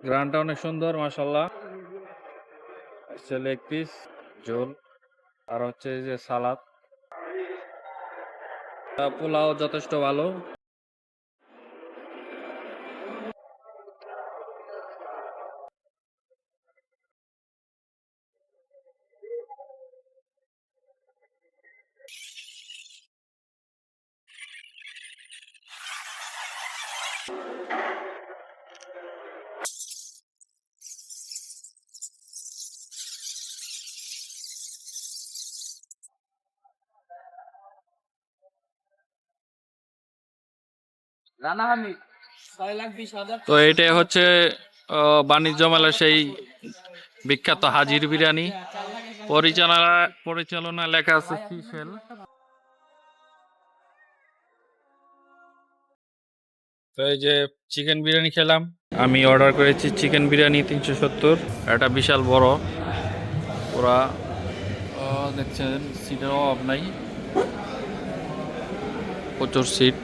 গ্রানটা অনেক সুন্দর মাসাল্লাহ লেগ পিস ঝোল, আর হচ্ছে যে সালাদ। পোলাও যথেষ্ট ভালো। রানা তো এটাই হচ্ছে বাণিজ্য মেলার সেই বিখ্যাত হাজির বিরিয়ানি। পরিচালনা পরিচালনা লেখা আছে সিসেল তো এই যে চিকেন বিরিয়ানি খেলাম, আমি অর্ডার করেছি চিকেন বিরিয়ানি তিনশো সত্তর, এটা বিশাল বড়। ওরা দেখছেন সিটের অভাব নাই। প্রচুর সিট